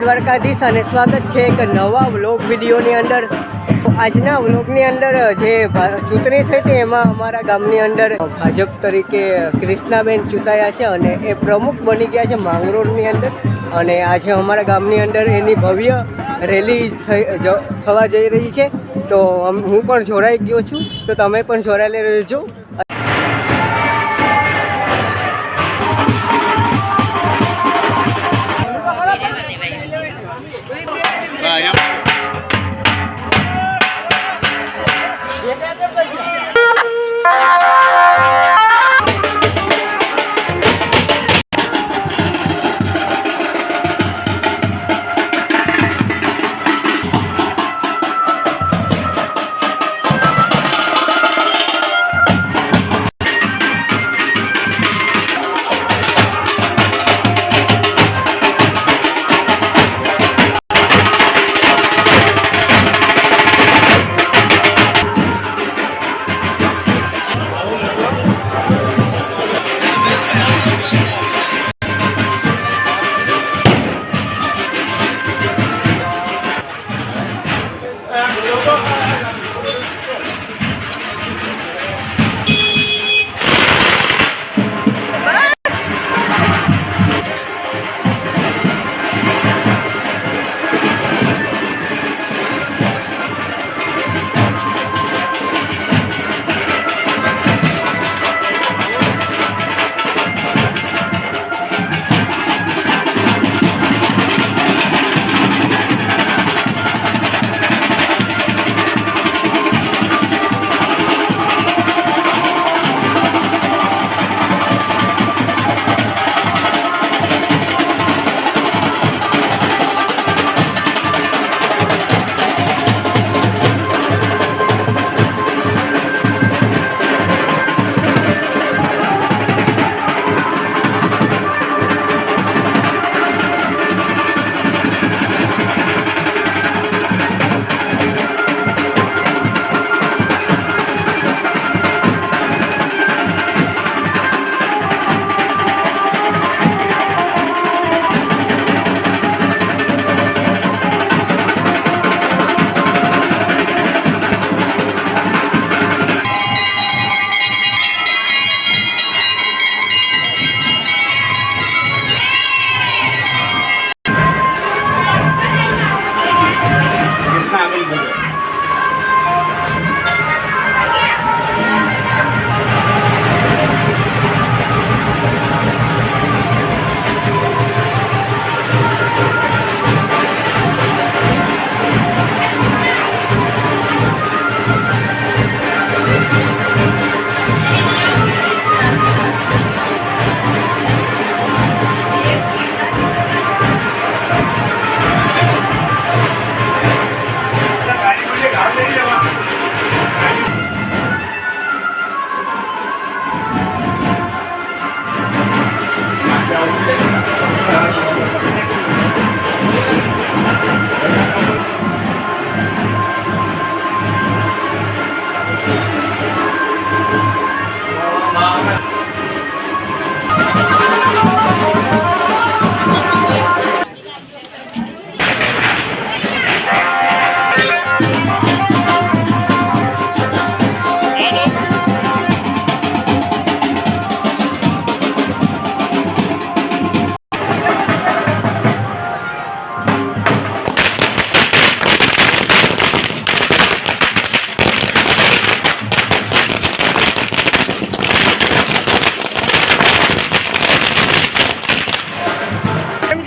દ્વારકાધીશ અને સ્વાગત છે એક નવા વ્લોગ વિડીયોની અંદર. આજના વ્લોગની અંદર જે ચૂંટણી થઈ હતી એમાં અમારા ગામની અંદર ભાજપ તરીકે ક્રિષ્નાબેન ચૂંટાયા છે અને એ પ્રમુખ બની ગયા છે માંગરોળની અંદર. અને આજે અમારા ગામની અંદર એની ભવ્ય રેલી થઈ થવા જઈ રહી છે. તો હું પણ જોડાઈ ગયો છું. તો તમે પણ જોડાયેલા રહેજો.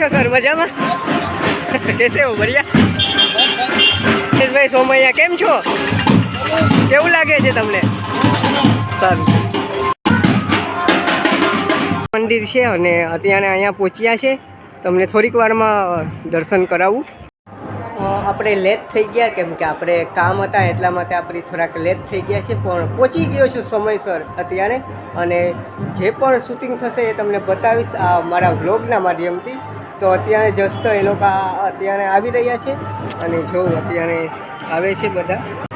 છો સર? મજામાં? કેસે હો બરિયા ભાઈ સોમૈયા કેમ છો? કેવું લાગે છે તમને? સારું. મંદિર છે અને અત્યારે અહીંયા પહોંચ્યા છે. તમને થોડીક વારમાં દર્શન કરાવું. આપણે લેટ થઈ ગયા કેમ કે આપણે કામ હતા એટલા માટે આપણે થોડાક લેટ થઈ ગયા છે પણ પહોંચી ગયો છું સમયસર અત્યારે. અને જે પણ શૂટિંગ થશે એ તમને બતાવીશ આ મારા વ્લોગના માધ્યમથી. તો અત્યારે જસ્ત એ લોકો અત્યારે આવી રહ્યા છે. અને જો અત્યારે આવે છે બધા.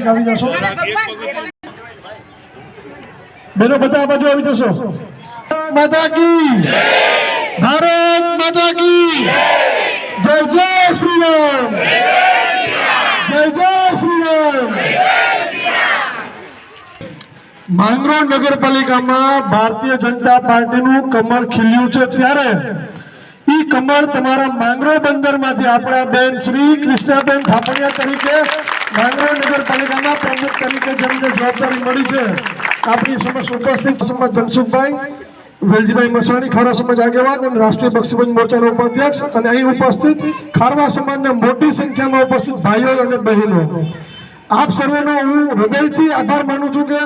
નજીક આવી જશો? બેનો, બધા બાજુ આવી જશો. માતા કી ભારત માતા કી જય. જય શ્રી રામ જય જય શ્રી રામ માંગરોળ નગરપાલિકામાં ભારતીય જનતા પાર્ટીનું કમળ ખીલ્યું છે ત્યારે ઈ કમળ તમારા માંગરોળ બંદરમાંથી આપણા બેન શ્રી કૃષ્ણાબેન થાપડિયા તરીકે માંગરોળ નગરપાલિકાના પ્રમુખ તરીકે જેમને જવાબદારી મળી છે આપણી સમક્ષ ઉપસ્થિત સમાજ ધનસુખભાઈ, વેલજીભાઈ મસાણી ખારવા સમાજ આગેવાન અને રાષ્ટ્રીય બક્ષીબંધ મોરચાના ઉપાધ્યક્ષ અને અહીં ઉપસ્થિત ખારવા સમાજના મોટી સંખ્યામાં ઉપસ્થિત ભાઈઓ અને બહેનો. આપ સર્વેનો હું હૃદયથી આભાર માનું છું કે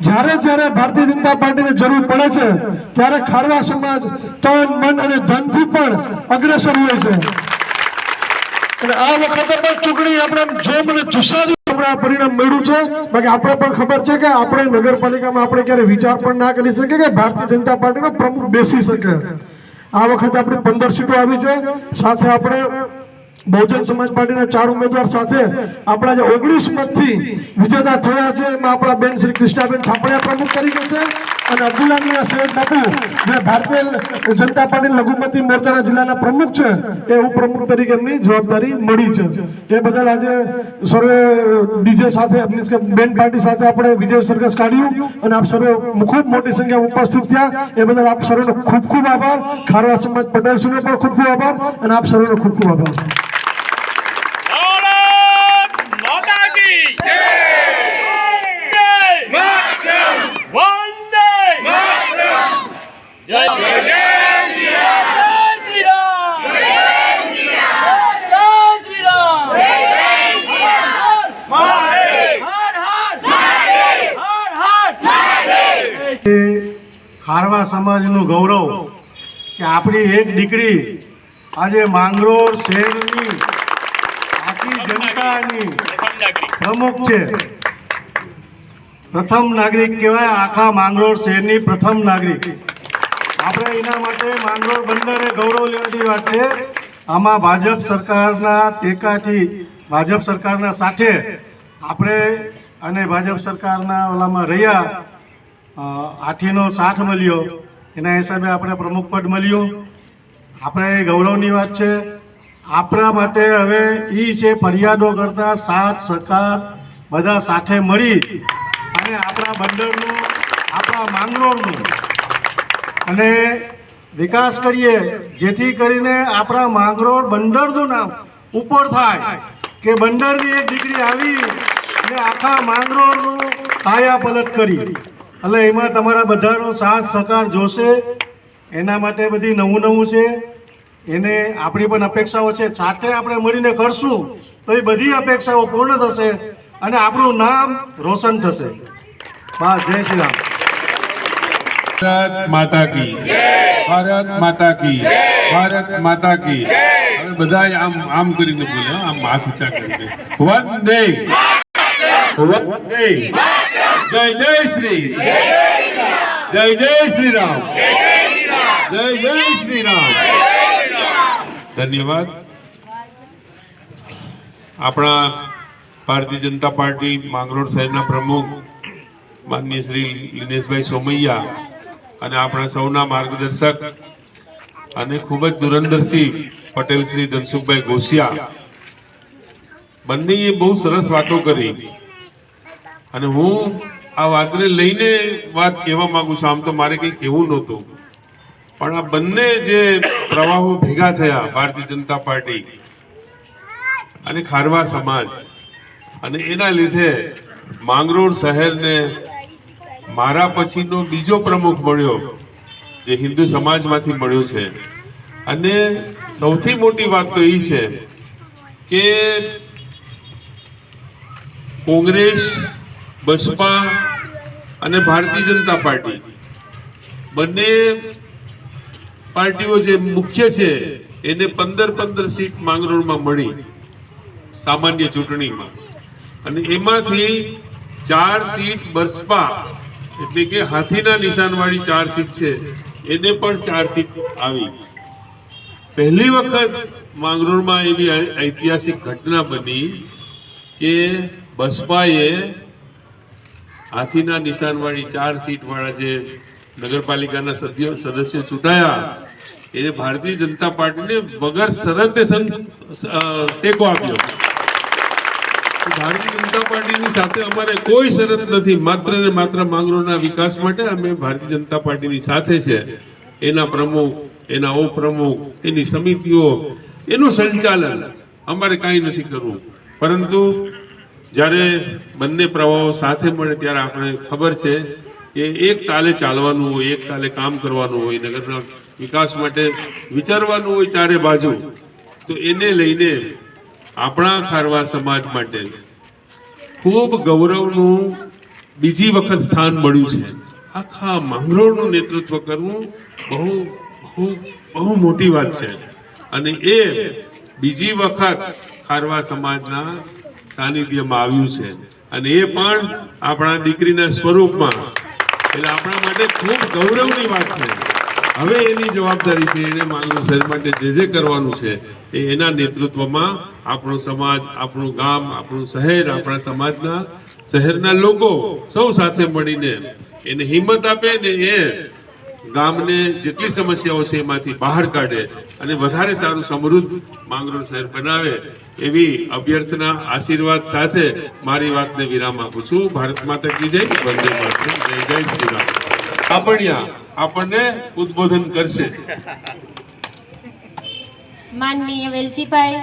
જ્યારે જ્યારે ભારતીય જનતા પાર્ટીને જરૂર પડે છે, ત્યારે ખારવા સમાજ તન, મન અને ધનથી પણ અગ્રેસર હોય છે. અને આ વખતે પણ ચૂંટણી આપણે જોમ અને જુસ્સાથી પરિણામ મળ્યું છે. બાકી આપણે પણ ખબર છે કે આપણે નગરપાલિકામાં આપણે ક્યારે વિચાર પણ ના કરી શકીએ કે ભારતીય જનતા પાર્ટીનો પ્રમુખ બેસી શકે. આ વખતે આપણે પંદર સીટો આવી છે. સાથે આપણે બહુજન સમાજ પાર્ટીના ચાર ઉમેદવાર સાથે આપણા જે ઓગણીસ મતથી વિજેતા થયા છે, એમાં આપણા બેન શ્રી કૃષ્ણાબેન થાપડિયા પ્રમુખ તરીકે છે. અને અબ્દુલ્લા સૈયદ બાપુ, જે ભારતીય જનતા પાર્ટી લઘુમતી મોરચાના જિલ્લાના પ્રમુખ છે, એ ઉપપ્રમુખ તરીકે એમની જવાબદારી મળી છે. એ બદલ આજે સર્વે ડીજે સાથે મીન્સ કે બેન પાર્ટી સાથે આપણે વિજય સરઘસ કાઢ્યું અને આપ સર્વે ખૂબ મોટી સંખ્યામાં ઉપસ્થિત થયા. એ બદલ આપ સર્વેનો ખૂબ ખૂબ આભાર. ખારવા સમાજ પટેલ શ્રીનો પણ ખૂબ ખૂબ આભાર અને આપ સર્વેનો ખૂબ ખૂબ આભાર ભારત માતા કી જય વંદે જય જય શ્રી રામ જય શ્રી રામ જય શ્રી રામ હર હર હર હર ખારવા સમાજનું ગૌરવ કે આપણી એક દીકરી આજે માંગરોળ શહેરની આખી જનતાની પ્રમુખ છે. પ્રથમ નાગરિક કહેવાય આખા માંગરોળ શહેરની પ્રથમ નાગરિક. આપણે એના માટે માંગરોળ બંદરે ગૌરવ લેવાની વાત છે. આમાં ભાજપ સરકારના ટેકાથી ભાજપ સરકારના સાથે આપણે અને ભાજપ સરકારના ઓલામાં રહ્યા અ, આઠીનો સાથ મળ્યો. એના હિસાબે આપણે પ્રમુખ પદ મળ્યું. આપણે એ ગૌરવની વાત છે. આપણા માટે હવે એ છે ફરિયાદો કરતા સાથ સરકાર બધા સાથે મળી અને આપણા બંદરનું આપણા માંગરોળનું અને વિકાસ કરીએ જેથી કરીને આપણા માંગરોળ બંદરનું નામ ઉપર થાય કે બંદરની એક દીકરી આવી અને આખા માંગરોળનું કાયા પલટ કરી. એટલે એમાં તમારા બધાનો સાથ સહકાર જોશે. એના માટે બધી નવું નવું છે. એને આપણી પણ અપેક્ષાઓ છે. સાથે આપણે મળીને કરશું તો એ બધી અપેક્ષાઓ પૂર્ણ થશે અને આપણું નામ રોશન થશે. બસ જય શ્રી રામ. ભારત માતા કી. ભારત માતા કી. ભારત માતા કી. હવે બધા આમ આમ કરીને બોલે હો, આમ હાથ ઊંચા કરીને. વંદે જય જય શ્રી. જય જય શ્રી રામ જય જય શ્રી રામ ધન્યવાદ. આપણા ભારતીય જનતા પાર્ટી માંગરોળ શહેરના પ્રમુખ માનનીય શ્રી દિનેશભાઈ સોમૈયા અને આપણા સૌના માર્ગદર્શક અને ખૂબ જ ધુરંધરસિંહ પટેલ શ્રી ધનસુખભાઈ ઘોસિયા બંનેએ બહુ સરસ વાતો કરી. અને હું આ વાતને લઈને વાત કહેવા માંગુ છું. આમ તો મારે કંઈ કહેવું નહોતું. પણ આ બંને જે પ્રવાહો ભેગા થયા, ભારતીય જનતા પાર્ટી અને ખારવા સમાજ, અને એના લીધે માંગરોળ શહેરને મારા પછીનો બીજો પ્રમુખ મળ્યો, જે હિન્દુ સમાજમાંથી મળ્યો છે. અને સૌથી મોટી વાત તો એ છે કે કોંગ્રેસ બસપા અને ભારતીય જનતા પાર્ટી. બંને પાર્ટીઓ જે મુખ્ય છે, એને પંદર પંદર સીટ માંગરોળમાં મળી સામાન્ય ચૂંટણીમાં. અને એમાંથી ચાર સીટ બસપા, એટલે કે હાથીના નિશાનવાળી ચાર સીટ છે, એને પણ ચાર સીટ આવી. પહેલી વખત માંગરોળમાં એવી ઐતિહાસિક ઘટના બની કે બસપાએ હાથીના નિશાનવાળી ચાર સીટવાળા જે નગરપાલિકાના સભ્યો, સદસ્યો ચૂંટાયા, એ ભારતીય જનતા પાર્ટીને વગર સરહદે ટેકો આપ્યો. ભારતીય જનતા પાર્ટીની સાથે અમારે કોઈ શરત નથી, માત્ર ને માત્ર માંગરોળના વિકાસ માટે અમે ભારતીય જનતા પાર્ટીની સાથે છે. એના પ્રમુખ, એના ઉપપ્રમુખ, એની સમિતિઓ, એનું સંચાલન અમારે કાંઈ નથી કરવું. પરંતુ જ્યારે બંને પ્રવાહો સાથે મળે ત્યારે આપણે ખબર છે કે એક તાલે ચાલવાનું હોય, એક તાલે કામ કરવાનું હોય, નગરના વિકાસ માટે વિચારવાનું હોય ચારે બાજુ, તો એને લઈને આપણા ખારવા સમાજ માટે ખૂબ ગૌરવનું બીજી વખત સ્થાન મળ્યું છે. આખા માંગરોળનું નેતૃત્વ કરવું બહુ બહુ બહુ મોટી વાત છે. અને એ બીજી વખત ખારવા સમાજના સાનિધ્યમાં આવ્યું છે. અને એ પણ આપણા દીકરીના સ્વરૂપમાં. એટલે આપણા માટે ખૂબ ગૌરવની વાત છે. હવે એની જવાબદારી છે, એને માંગરોળ શહેર માટે જે જે કરવાનું છે, એ એના નેતૃત્વમાં આપણો સમાજ, આપણું ગામ, આપણું શહેર, આપણા સમાજના શહેરના લોકો સૌ સાથે મળીને એને હિંમત આપે ને એ ગામને જેટલી સમસ્યાઓ છે એમાંથી બહાર કાઢે અને વધારે સારું સમૃદ્ધ માંગરોળ શહેર બનાવે એવી અભ્યર્થના, આશીર્વાદ સાથે મારી વાતને વિરામ આપું છું. ભારત માતા કી જય, વંદે માતરમ. જય જય શ્રી રામ. કાપડિયા આપણને ઉદ્બોધન કરશે. માનનીય વેલજીભાઈ,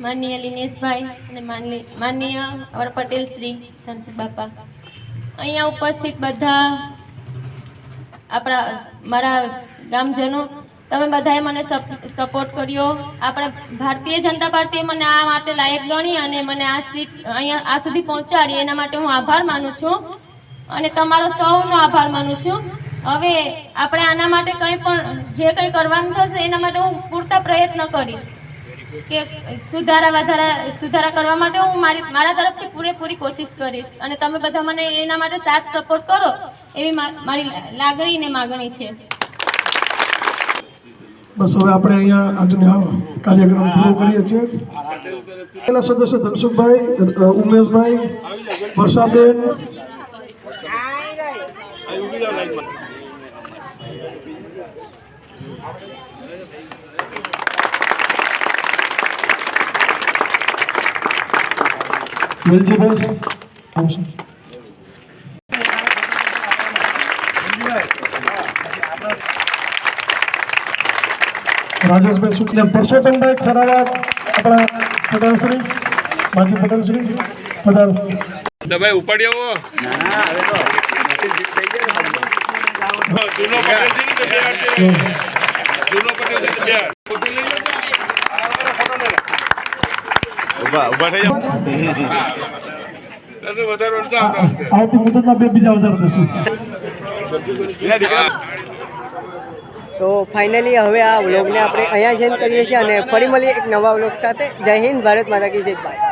માનનીય લિનેશભાઈ અને માનની- માનનીય અવર પટેલ શ્રી ધનસુખ બાપા. અહીંયા ઉપસ્થિત બધા આપણા મારા ગામજનો, તમે બધાએ મને સપોર્ટ કર્યો. આપણે ભારતીય જનતા પાર્ટીએ મને આ માટે લાયક ગણી અને મને આ સીટ અહીંયા આ સુધી પહોંચાડી. એના માટે હું આભાર માનું છું અને તમારો સૌનો આભાર માનું છું. હવે આપણે આના માટે કંઈ પણ, જે કંઈ કરવાનું થશે એના માટે હું પૂરતા પ્રયત્ન કરીશ. કે સુધારા વધારા, સુધારા કરવા માટે હું મારી, મારા તરફથી પૂરેપૂરી કોશિશ કરીશ. અને તમે બધા મને એના માટે સાથ સપોર્ટ કરો એવી મારી લાગણી ને માગણી છે. બસ હવે આપણે અહીંયા આજનો કાર્યક્રમ પૂરો કરીએ છીએ. પહેલા સદસ્ય ધનસુખભાઈ ઉમેશભાઈ, વર્ષાબેન. વેલજીભાઈ આવશે રાજેશભાઈ શુક્લ પરસોત્તમભાઈ ખરાવા આપણા પટેલશ્રી માજી પટેલશ્રી પધારો. ઉપાડી આવો. જૂનો પટેલ છે ને બે જૂનો પટેલ છે બે હાથ. ફોટો લઈ લો. ઊભા ઊભા થઈ જાઓ તો વધારે વળતો આ- આપણે. આ- આવતી મુદતમાં બે બીજા વધારે દઈશું. તો ફાઇનલી હવે આ વ્લોગને આપણે અહીંયા જ કરીએ છીએ અને ફરી મળીએ એક નવા વ્લોગ સાથે. જય હિન્દ ભારત માતા કી જય. બાય